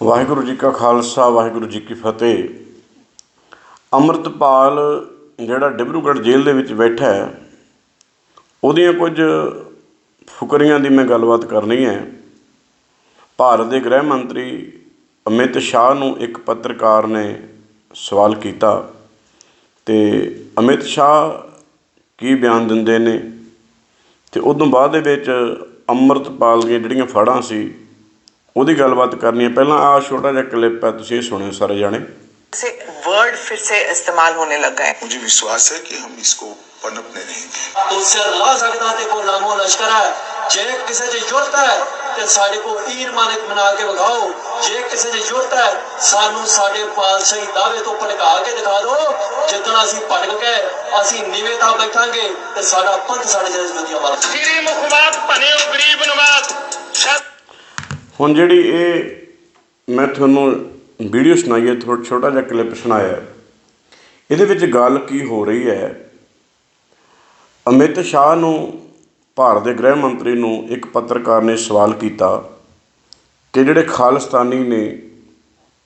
ਵਾਹਿਗੁਰੂ ਜੀ ਕਾ ਖਾਲਸਾ, ਵਾਹਿਗੁਰੂ ਜੀ ਕੀ ਫਤਿਹ। ਅੰਮ੍ਰਿਤਪਾਲ ਜਿਹੜਾ ਡਿਬਰੂਗੜ੍ਹ ਜੇਲ੍ਹ ਦੇ ਵਿੱਚ ਬੈਠਾ ਹੈ, ਉਹਦੀਆਂ ਕੁਝ ਫੁਕਰੀਆਂ ਦੀ ਮੈਂ ਗੱਲਬਾਤ ਕਰਨੀ ਹੈ। ਭਾਰਤ ਦੇ ਗ੍ਰਹਿ ਮੰਤਰੀ ਅਮਿਤ ਸ਼ਾਹ ਨੂੰ ਇੱਕ ਪੱਤਰਕਾਰ ਨੇ ਸਵਾਲ ਕੀਤਾ ਤੇ ਅਮਿਤ ਸ਼ਾਹ ਕੀ ਬਿਆਨ ਦਿੰਦੇ ਨੇ? ਤੇ ਉਦੋਂ ਬਾਅਦ ਦੇ ਵਿੱਚ ਅੰਮ੍ਰਿਤਪਾਲ ਦੀਆਂ ਜਿਹੜੀਆਂ ਫੜਾਂ ਸੀ ਉਹਦੀ ਗੱਲਬਾਤ ਕਰਨੀ ਹੈ ਪਹਿਲਾਂ ਆ ਛੋਟਾ ਜਿਹਾ ਕਲਿੱਪ ਹੈ ਤੁਸੀਂ ਇਹ ਸੁਣਿਓ ਸਾਰੇ ਜਾਣੇ से वर्ड फिर से इस्तेमाल होने लग गए मुझे विश्वास है कि हम इसको पनपने नहीं देंगे ਤੂੰ ਸਿਰ ਲਾ ਸਕਦਾ ਤੇ ਕੋ ਲਾਮੋ ਲਸ਼ਕਰ ਹੈ ਜੇ ਕਿਸੇ ਦੀ ਜ਼ਰੂਰਤ ਹੈ ਤੇ ਸਾਡੇ ਕੋ ਈਰ ਮਾਨਕ ਬਣਾ ਕੇ ਵਿਖਾਓ ਜੇ ਕਿਸੇ ਦੀ ਜ਼ਰੂਰਤ ਹੈ ਸਾਨੂੰ ਸਾਡੇ ਪਾਲਸ਼ਾਹੀ ਦਾਅਵੇ ਤੋਂ ਭਟਕਾ ਕੇ ਦਿਖਾ ਦਿਓ ਜਿੱਦਣ ਅਸੀਂ ਭਟਕ ਗਏ ਅਸੀਂ ਨੀਵੇਂ ਤਾਂ ਬੈਠਾਂਗੇ ਤੇ ਸਾਡਾ ਪੰਥ ਸਾਡੇ ਜਿਹੜੇ ਜੁਦੀਆਂ ਮਾਰ ਤੇਰੀ ਮੁਖਬਾਤ ਭਨਿਓ ਗਰੀਬ ਨਵਾਜ਼ ਸ਼ਾਇਦ ਹੁਣ ਜਿਹੜੀ ਇਹ ਮੈਂ ਤੁਹਾਨੂੰ ਵੀਡੀਓ ਸੁਣਾਈ ਹੈ ਥੋੜਾ ਛੋਟਾ ਜਿਹਾ ਕਲਿੱਪ ਸੁਣਾਇਆ ਇਹਦੇ ਵਿੱਚ ਗੱਲ ਕੀ ਹੋ ਰਹੀ ਹੈ? ਅਮਿਤ ਸ਼ਾਹ ਨੂੰ, ਭਾਰਤ ਦੇ ਗ੍ਰਹਿ ਮੰਤਰੀ ਨੂੰ ਇੱਕ ਪੱਤਰਕਾਰ ਨੇ ਸਵਾਲ ਕੀਤਾ ਕਿ ਜਿਹੜੇ ਖਾਲਿਸਤਾਨੀ ਨੇ,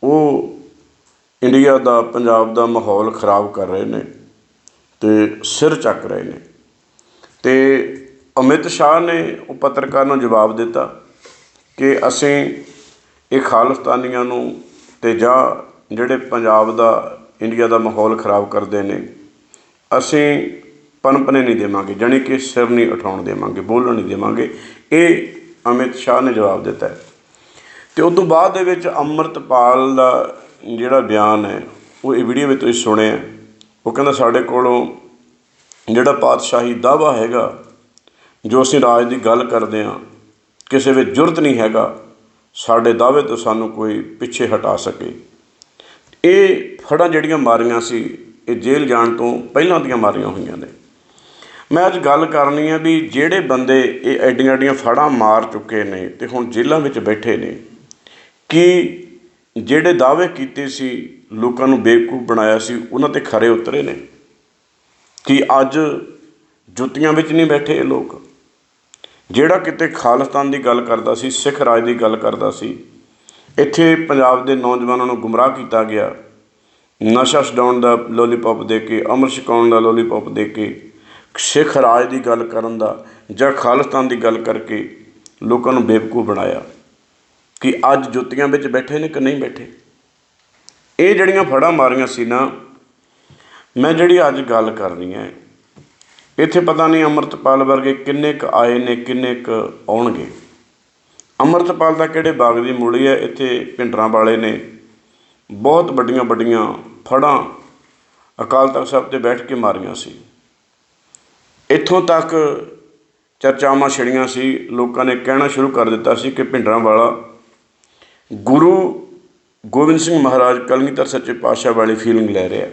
ਉਹ ਇੰਡੀਆ ਦਾ, ਪੰਜਾਬ ਦਾ ਮਾਹੌਲ ਖਰਾਬ ਕਰ ਰਹੇ ਨੇ ਤੇ ਸਿਰ ਚੱਕ ਰਹੇ ਨੇ। ਤੇ ਅਮਿਤ ਸ਼ਾਹ ਨੇ ਉਹ ਪੱਤਰਕਾਰ ਨੂੰ ਜਵਾਬ ਦਿੱਤਾ ਕਿ ਅਸੀਂ ਇਹ ਖਾਲਿਸਤਾਨੀਆਂ ਨੂੰ ਅਤੇ ਜਾਂ ਜਿਹੜੇ ਪੰਜਾਬ ਦਾ, ਇੰਡੀਆ ਦਾ ਮਾਹੌਲ ਖਰਾਬ ਕਰਦੇ ਨੇ, ਅਸੀਂ ਪਨਪਨੇ ਨਹੀਂ ਦੇਵਾਂਗੇ, ਜਾਣੀ ਕਿ ਸਿਰ ਨਹੀਂ ਉਠਾਉਣ ਦੇਵਾਂਗੇ, ਬੋਲਣ ਨਹੀਂ ਦੇਵਾਂਗੇ। ਇਹ ਅਮਿਤ ਸ਼ਾਹ ਨੇ ਜਵਾਬ ਦਿੱਤਾ ਹੈ। ਤੇ ਉਸ ਤੋਂ ਬਾਅਦ ਦੇ ਵਿੱਚ ਅੰਮ੍ਰਿਤਪਾਲ ਦਾ ਜਿਹੜਾ ਬਿਆਨ ਹੈ, ਉਹ ਇਹ ਵੀਡੀਓ ਵਿੱਚ ਤੁਸੀਂ ਸੁਣਿਆ ਉਹ ਕਹਿੰਦਾ, ਸਾਡੇ ਕੋਲੋਂ ਜਿਹੜਾ ਪਾਤਸ਼ਾਹੀ ਦਾਵਾ ਹੈਗਾ, ਜੋ ਅਸੀਂ ਰਾਜ ਦੀ ਗੱਲ ਕਰਦੇ ਹਾਂ ਕਿਸੇ ਵਿੱਚ ਜੁਰਤ ਨਹੀਂ ਹੈਗਾ, ਸਾਡੇ ਦਾਅਵੇ ਤੋਂ ਸਾਨੂੰ ਕੋਈ ਪਿੱਛੇ ਹਟਾ ਸਕੇ। ਇਹ ਫੜਾਂ ਜਿਹੜੀਆਂ ਮਾਰੀਆਂ ਸੀ, ਇਹ ਜੇਲ੍ਹ ਜਾਣ ਤੋਂ ਪਹਿਲਾਂ ਦੀਆਂ ਮਾਰੀਆਂ ਹੋਈਆਂ ਨੇ। ਮੈਂ ਅੱਜ ਗੱਲ ਕਰਨੀ ਹੈ ਵੀ ਜਿਹੜੇ ਬੰਦੇ ਇਹ ਐਡੀਆਂ ਐਡੀਆਂ ਫੜਾਂ ਮਾਰ ਚੁੱਕੇ ਨੇ ਤੇ ਹੁਣ ਜੇਲ੍ਹਾਂ ਵਿੱਚ ਬੈਠੇ ਨੇ, ਕਿ ਜਿਹੜੇ ਦਾਅਵੇ ਕੀਤੇ ਸੀ, ਲੋਕਾਂ ਨੂੰ ਬੇਵਕੂਫ ਬਣਾਇਆ ਸੀ, ਉਹਨਾਂ ਤੇ ਖਰੇ ਉਤਰੇ ਨੇ? ਕਿ ਅੱਜ ਜੁੱਤੀਆਂ ਵਿੱਚ ਨਹੀਂ ਬੈਠੇ ਇਹ ਲੋਕ? ਜਿਹੜਾ ਕਿਤੇ ਖਾਲਿਸਤਾਨ ਦੀ ਗੱਲ ਕਰਦਾ ਸੀ, ਸਿੱਖ ਰਾਜ ਦੀ ਗੱਲ ਕਰਦਾ ਸੀ, ਇੱਥੇ ਪੰਜਾਬ ਦੇ ਨੌਜਵਾਨਾਂ ਨੂੰ ਗੁੰਮਰਾਹ ਕੀਤਾ ਗਿਆ। ਨਸ਼ਾ ਛਡਾਉਣ ਦਾ ਲੋਲੀਪੌਪ ਦੇ ਕੇ, ਅਮਰ ਛਕਾਉਣ ਦਾ ਲੋਲੀਪੌਪ ਦੇ ਕੇ, ਸਿੱਖ ਰਾਜ ਦੀ ਗੱਲ ਕਰਨ ਦਾ ਜਾਂ ਖਾਲਿਸਤਾਨ ਦੀ ਗੱਲ ਕਰਕੇ ਲੋਕਾਂ ਨੂੰ ਬੇਵਕੂਫ ਬਣਾਇਆ ਕਿ ਅੱਜ ਜੁੱਤੀਆਂ ਵਿੱਚ ਬੈਠੇ ਨੇ ਕਿ ਨਹੀਂ ਬੈਠੇ? ਇਹ ਜਿਹੜੀਆਂ ਫੜਾਂ ਮਾਰੀਆਂ ਸੀ ਨਾ, ਮੈਂ ਜਿਹੜੀ ਅੱਜ ਗੱਲ ਕਰਨੀ ਹੈ ਇੱਥੇ ਪਤਾ ਨਹੀਂ ਅੰਮ੍ਰਿਤਪਾਲ ਵਰਗੇ ਕਿੰਨੇ ਕੁ ਆਏ ਨੇ, ਕਿੰਨੇ ਕੁ ਆਉਣਗੇ। ਅੰਮ੍ਰਿਤਪਾਲ ਦਾ ਕਿਹੜੇ ਬਾਗ ਦੀ ਮੂਲੀ ਹੈ? ਇੱਥੇ ਪਿੰਡਰਾਂ ਵਾਲੇ ਨੇ। ਬਹੁਤ ਵੱਡੀਆਂ ਵੱਡੀਆਂ ਫੜਾਂ ਅਕਾਲ ਤਖਤ ਸਾਹਿਬ ਤੇ ਬੈਠ ਕੇ ਮਾਰੀਆਂ ਸੀ। ਇੱਥੋਂ ਤੱਕ ਚਰਚਾਵਾਂ ਛਿੜੀਆਂ ਸੀ। ਲੋਕਾਂ ਨੇ ਕਹਿਣਾ ਸ਼ੁਰੂ ਕਰ ਦਿੱਤਾ ਸੀ ਕਿ ਪਿੰਡਰਾਂ ਵਾਲਾ ਗੁਰੂ ਗੋਬਿੰਦ ਸਿੰਘ ਮਹਾਰਾਜ ਕਲਗੀਧਰ ਸੱਚੇ ਪਾਤਸ਼ਾਹ ਵਾਲੀ ਫੀਲਿੰਗ ਲੈ ਰਿਹਾ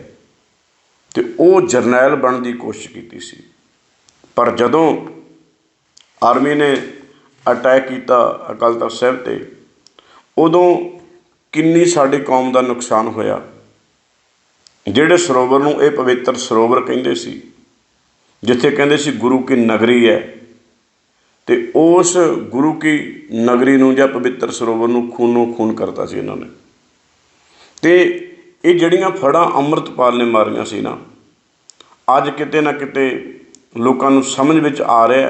ਤੇ ਉਹ ਜਰਨੈਲ ਬਣਨ ਦੀ ਕੋਸ਼ਿਸ਼ ਕੀਤੀ ਸੀ। ਪਰ ਜਦੋਂ ਆਰਮੀ ਨੇ ਅਟੈਕ ਕੀਤਾ ਅਕਾਲ ਤਖਤ ਸਾਹਿਬ ਤੇ, ਉਦੋਂ ਕਿੰਨੀ ਸਾਡੀ ਕੌਮ ਦਾ ਨੁਕਸਾਨ ਹੋਇਆ। ਜਿਹੜੇ ਸਰੋਵਰ ਨੂੰ ਇਹ ਪਵਿੱਤਰ ਸਰੋਵਰ ਕਹਿੰਦੇ ਸੀ, ਜਿੱਥੇ ਕਹਿੰਦੇ ਸੀ ਗੁਰੂ ਕੀ ਨਗਰੀ ਹੈ, ਤੇ ਉਸ ਗੁਰੂ ਕੀ ਨਗਰੀ ਨੂੰ ਜਾਂ ਪਵਿੱਤਰ ਸਰੋਵਰ ਨੂੰ ਖੂਨੋਂ ਖੂਨ ਕਰਤਾ ਸੀ ਇਹਨਾਂ ਨੇ। ਤੇ ਇਹ ਜਿਹੜੀਆਂ ਫੜਾਂ ਅੰਮ੍ਰਿਤਪਾਲ ਨੇ ਮਾਰੀਆਂ ਸੀ ਨਾ, ਅੱਜ ਕਿਤੇ ਨਾ ਕਿਤੇ ਲੋਕਾਂ ਨੂੰ ਸਮਝ ਵਿੱਚ ਆ ਰਿਹਾ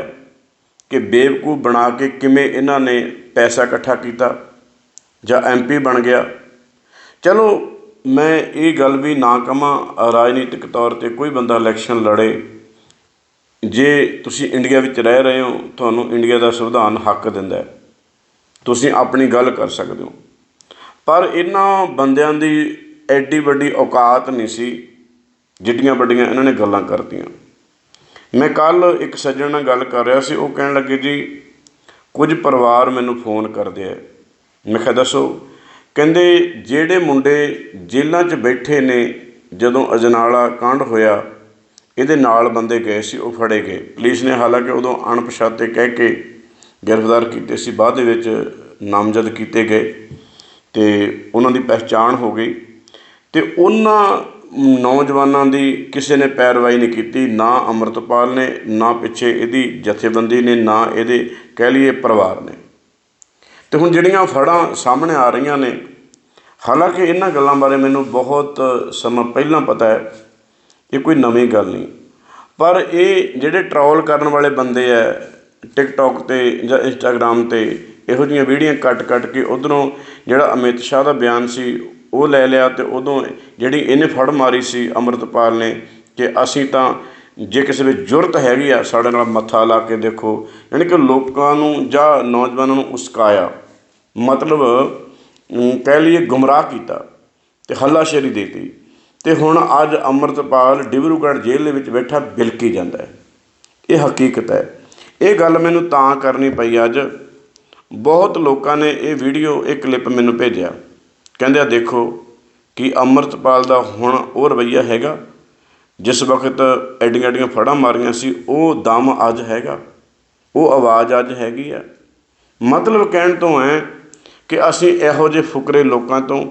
ਕਿ ਬੇਵਕੂਫ ਬਣਾ ਕੇ ਕਿਵੇਂ ਇਹਨਾਂ ਨੇ ਪੈਸਾ ਇਕੱਠਾ ਕੀਤਾ ਜਾਂ ਐਮਪੀ ਬਣ ਗਿਆ। ਚਲੋ, ਮੈਂ ਇਹ ਗੱਲ ਵੀ ਨਾ ਕਹਾਂ, ਰਾਜਨੀਤਿਕ ਤੌਰ ਤੇ ਕੋਈ ਬੰਦਾ ਇਲੈਕਸ਼ਨ ਲੜੇ, ਜੇ ਤੁਸੀਂ ਇੰਡੀਆ ਵਿੱਚ ਰਹਿ ਰਹੇ ਹੋ, ਤੁਹਾਨੂੰ ਇੰਡੀਆ ਦਾ ਸੰਵਿਧਾਨ ਹੱਕ ਦਿੰਦਾ ਹੈ। ਤੁਸੀਂ ਆਪਣੀ ਗੱਲ ਕਰ ਸਕਦੇ ਹੋ। ਪਰ ਇਹਨਾਂ ਬੰਦਿਆਂ ਦੀ ਐਡੀ ਵੱਡੀ ਔਕਾਤ ਨਹੀਂ ਸੀ, ਜਿੱਡੀਆਂ ਵੱਡੀਆਂ ਇਹਨਾਂ ਨੇ ਗੱਲਾਂ ਕਰਤੀਆਂ। ਮੈਂ ਕੱਲ੍ਹ ਇੱਕ ਸੱਜਣ ਨਾਲ ਗੱਲ ਕਰ ਰਿਹਾ ਸੀ, ਉਹ ਕਹਿਣ ਲੱਗੇ, ਜੀ, ਕੁਝ ਪਰਿਵਾਰ ਮੈਨੂੰ ਫੋਨ ਕਰਦੇ ਆ। ਮੈਂ ਕਿਹਾ, ਦੱਸੋ। ਕਹਿੰਦੇ, ਜਿਹੜੇ ਮੁੰਡੇ ਜੇਲ੍ਹਾਂ 'ਚ ਬੈਠੇ ਨੇ, ਜਦੋਂ ਅਜਨਾਲਾ ਕਾਂਡ ਹੋਇਆ, ਇਹਦੇ ਨਾਲ ਬੰਦੇ ਗਏ ਸੀ, ਉਹ ਫੜੇ ਗਏ। ਪੁਲਿਸ ਨੇ ਹਾਲਾਂਕਿ ਉਦੋਂ ਅਣਪਛਾਤੇ ਕਹਿ ਕੇ ਗ੍ਰਿਫਤਾਰ ਕੀਤੇ ਸੀ, ਬਾਅਦ ਦੇ ਵਿੱਚ ਨਾਮਜ਼ਦ ਕੀਤੇ ਗਏ ਤੇ ਉਹਨਾਂ ਦੀ ਪਹਿਚਾਣ ਹੋ ਗਈ ਤੇ ਉਹਨਾਂ ਨੌਜਵਾਨਾਂ ਦੀ ਕਿਸੇ ਨੇ ਪੈਰਵਾਈ ਨਹੀਂ ਕੀਤੀ, ਨਾ ਅੰਮ੍ਰਿਤਪਾਲ ਨੇ, ਨਾ ਪਿੱਛੇ ਇਹਦੀ ਜਥੇਬੰਦੀ ਨੇ, ਨਾ ਇਹਦੇ ਕਹਿ ਲਈਏ ਪਰਿਵਾਰ ਨੇ। ਤੇ ਹੁਣ ਜਿਹੜੀਆਂ ਫੜਾਂ ਸਾਹਮਣੇ ਆ ਰਹੀਆਂ ਨੇ, ਹਾਲਾਂਕਿ ਇਹਨਾਂ ਗੱਲਾਂ ਬਾਰੇ ਮੈਨੂੰ ਬਹੁਤ ਸਮਾਂ ਪਹਿਲਾਂ ਪਤਾ ਹੈ, ਇਹ ਕੋਈ ਨਵੀਂ ਗੱਲ ਨਹੀਂ। ਪਰ ਇਹ ਜਿਹੜੇ ਟਰੋਲ ਕਰਨ ਵਾਲੇ ਬੰਦੇ ਆ ਟਿਕਟੌਕ ਤੇ ਜਾਂ ਇੰਸਟਾਗ੍ਰਾਮ ਤੇ, ਇਹੋ ਜਿਹੀਆਂ ਵੀਡੀਓ ਕੱਟ ਕੱਟ ਕੇ ਉਧਰੋਂ ਜਿਹੜਾ ਅਮਿਤ ਸ਼ਾਹ ਦਾ ਬਿਆਨ ਸੀ ਉਹ ਲੈ ਲਿਆ ਅਤੇ ਉਦੋਂ ਜਿਹੜੀ ਇਹਨੇ ਫੜ ਮਾਰੀ ਸੀ ਅੰਮ੍ਰਿਤਪਾਲ ਨੇ ਕਿ ਅਸੀਂ ਤਾਂ ਜੇ ਕਿਸੇ ਵਿੱਚ ਜੁਰਤ ਹੈਗੀ ਆ, ਸਾਡੇ ਨਾਲ ਮੱਥਾ ਲਾ ਕੇ ਦੇਖੋ। ਯਾਨੀ ਕਿ ਲੋਕਾਂ ਨੂੰ ਜਾਂ ਨੌਜਵਾਨਾਂ ਨੂੰ ਉਸਕਾਇਆ। ਮਤਲਬ ਕਹਿ ਲਈਏ ਗੁੰਮਰਾਹ ਕੀਤਾ ਤੇ ਹੱਲਾਸ਼ੇਰੀ ਦੇਤੀ। ਤੇ ਹੁਣ ਅੱਜ ਅੰਮ੍ਰਿਤਪਾਲ ਡਿਬਰੂਗੜ੍ਹ ਜੇਲ੍ਹ ਦੇ ਵਿੱਚ ਬੈਠਾ, ਬਿਲਕੀ ਜਾਂਦਾ ਹੈ। ਇਹ ਹਕੀਕਤ ਹੈ। ਇਹ ਗੱਲ ਮੈਨੂੰ ਤਾਂ ਕਰਨੀ ਪਈ ਅੱਜ। ਬਹੁਤ ਲੋਕਾਂ ਨੇ ਇਹ ਵੀਡੀਓ, ਇਹ ਕਲਿੱਪ ਮੈਨੂੰ ਭੇਜਿਆ। ਕਹਿੰਦੇ ਆ, ਦੇਖੋ ਕਿ ਅੰਮ੍ਰਿਤਪਾਲ ਦਾ ਹੁਣ ਉਹ ਰਵੱਈਆ ਹੈਗਾ। ਜਿਸ ਵਕਤ ਐਡੀਆਂ ਐਡੀਆਂ ਫੜਾਂ ਮਾਰੀਆਂ ਸੀ, ਉਹ ਦਮ ਅੱਜ ਹੈਗਾ। ਉਹ ਆਵਾਜ਼ ਅੱਜ ਹੈਗੀ ਆ। ਮਤਲਬ ਕਹਿਣ ਤੋਂ ਹੈ ਕਿ ਅਸੀਂ ਇਹੋ ਜਿਹੇ ਫੁਕਰੇ ਲੋਕਾਂ ਤੋਂ,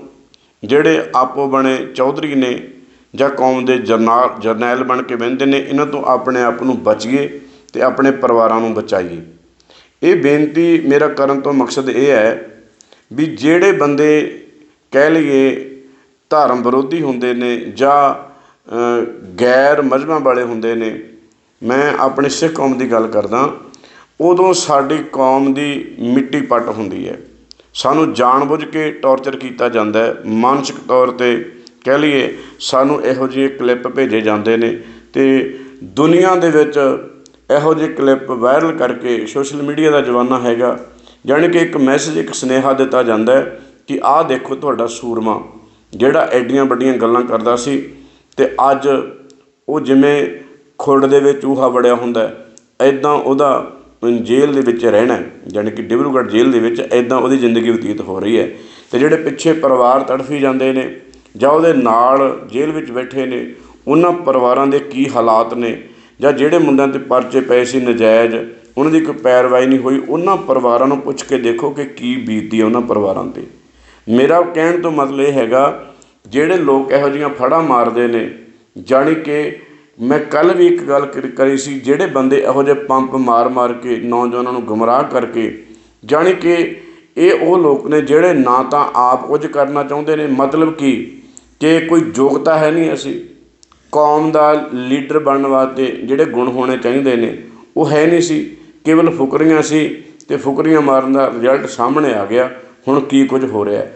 ਜਿਹੜੇ ਆਪੋ ਬਣੇ ਚੌਧਰੀ ਨੇ ਜਾਂ ਕੌਮ ਦੇ ਜਰਨਾਲ, ਜਰਨੈਲ ਬਣ ਕੇ ਬਹਿੰਦੇ ਨੇ, ਇਹਨਾਂ ਤੋਂ ਆਪਣੇ ਆਪ ਨੂੰ ਬਚੀਏ ਤੇ ਆਪਣੇ ਪਰਿਵਾਰਾਂ ਨੂੰ ਬਚਾਈਏ। ਇਹ ਬੇਨਤੀ ਮੇਰਾ ਕਰਨ ਤੋਂ ਮਕਸਦ ਇਹ ਹੈ ਵੀ ਜਿਹੜੇ ਬੰਦੇ ਕਹਿ ਲਈਏ ਧਰਮ ਵਿਰੋਧੀ ਹੁੰਦੇ ਨੇ ਜਾਂ ਗੈਰ ਮਜ਼ਹਬਾਂ ਵਾਲੇ ਹੁੰਦੇ ਨੇ, ਮੈਂ ਆਪਣੀ ਸਿੱਖ ਕੌਮ ਦੀ ਗੱਲ ਕਰਦਾ, ਉਦੋਂ ਸਾਡੀ ਕੌਮ ਦੀ ਮਿੱਟੀ ਪੱਟ ਹੁੰਦੀ ਹੈ। ਸਾਨੂੰ ਜਾਣਬੁੱਝ ਕੇ ਟੌਰਚਰ ਕੀਤਾ ਜਾਂਦਾ ਹੈ। ਮਾਨਸਿਕ ਤੌਰ ਤੇ ਕਹਿ ਲਈਏ, ਸਾਨੂੰ ਇਹੋ ਜਿਹੇ ਕਲਿੱਪ ਭੇਜੇ ਜਾਂਦੇ ਨੇ ਤੇ ਦੁਨੀਆ ਦੇ ਵਿੱਚ ਇਹੋ ਜਿਹੇ ਕਲਿੱਪ ਵਾਇਰਲ ਕਰਕੇ ਸੋਸ਼ਲ ਮੀਡੀਆ ਦਾ ਜ਼ਮਾਨਾ ਹੈਗਾ, ਜਾਣੀ ਕਿ ਇੱਕ ਮੈਸੇਜ, ਇੱਕ ਸੁਨੇਹਾ ਦਿੱਤਾ ਜਾਂਦਾ ਹੈ ਕਿ ਆਹ ਦੇਖੋ ਤੁਹਾਡਾ ਸੂਰਮਾ, ਜਿਹੜਾ ਐਡੀਆਂ ਵੱਡੀਆਂ ਗੱਲਾਂ ਕਰਦਾ ਸੀ ਤੇ ਅੱਜ ਉਹ ਜਿਵੇਂ ਖੁੱਡ ਦੇ ਵਿੱਚ ਚੂਹਾ ਵੜਿਆ ਹੁੰਦਾ ਐਦਾਂ ਉਹਦਾ ਜੇਲ੍ਹ ਦੇ ਵਿੱਚ ਰਹਿਣਾ ਹੈ। ਜਾਣੀ ਕਿ ਡਿਬਰੂਗੜ੍ਹ ਜੇਲ੍ਹ ਦੇ ਵਿੱਚ ਐਦਾਂ ਉਹਦੀ ਜ਼ਿੰਦਗੀ ਬਤੀਤ ਹੋ ਰਹੀ ਹੈ ਤੇ ਜਿਹੜੇ ਪਿੱਛੇ ਪਰਿਵਾਰ ਤੜਫੀ ਜਾਂਦੇ ਨੇ ਜਾਂ ਉਹਦੇ ਨਾਲ ਜੇਲ੍ਹ ਵਿੱਚ ਬੈਠੇ ਨੇ, ਉਹਨਾਂ ਪਰਿਵਾਰਾਂ ਦੇ ਕੀ ਹਾਲਾਤ ਨੇ ਜਾਂ ਜਿਹੜੇ ਮੁੰਡਿਆਂ ਤੇ ਪਰਚੇ ਪਏ ਸੀ ਨਜਾਇਜ਼, ਉਹਨਾਂ ਦੀ ਕੋਈ ਪੈਰਵਾਈ ਨਹੀਂ ਹੋਈ, ਉਹਨਾਂ ਪਰਿਵਾਰਾਂ ਨੂੰ ਪੁੱਛ ਕੇ ਦੇਖੋ ਕਿ ਕੀ ਬੀਤਦੀ ਹੈ ਉਹਨਾਂ ਪਰਿਵਾਰਾਂ ਤੇ ਮੇਰਾ ਕਹਿਣ ਤੋਂ ਮਤਲਬ ਇਹ ਹੈਗਾ, ਜਿਹੜੇ ਲੋਕ ਇਹੋ ਜਿਹੀਆਂ ਫੜਾਂ ਮਾਰਦੇ ਨੇ, ਜਾਣੀ ਕਿ ਮੈਂ ਕੱਲ ਵੀ ਇੱਕ ਗੱਲ ਕਰ- ਕਰੀ ਸੀ, ਜਿਹੜੇ ਬੰਦੇ ਇਹੋ ਜਿਹੇ ਪੰਪ ਮਾਰ-ਮਾਰ ਕੇ ਨੌਜਵਾਨਾਂ ਨੂੰ ਗੁੰਮਰਾਹ ਕਰਕੇ, ਜਾਣੀ ਕਿ ਇਹ ਉਹ ਲੋਕ ਨੇ ਜਿਹੜੇ ਨਾ ਤਾਂ ਆਪ ਕੁਝ ਕਰਨਾ ਚਾਹੁੰਦੇ ਨੇ, ਮਤਲਬ ਕਿ ਕਿ ਕੋਈ ਯੋਗਤਾ ਹੈ ਨਹੀਂ ਅਸੀਂ। ਕੌਮ ਦਾ ਲੀਡਰ ਬਣਨ ਵਾਸਤੇ ਜਿਹੜੇ ਗੁਣ ਹੋਣੇ ਚਾਹੀਦੇ ਨੇ, ਉਹ ਹੈ ਨਹੀਂ ਸੀ। ਕੇਵਲ ਫੁਕਰੀਆਂ ਸੀ ਤੇ ਫੁਕਰੀਆਂ ਮਾਰਨ ਦਾ ਰਿਜ਼ਲਟ ਸਾਹਮਣੇ ਆ ਗਿਆ। ਹੁਣ ਕੀ ਕੁਝ ਹੋ ਰਿਹਾ ਹੈ?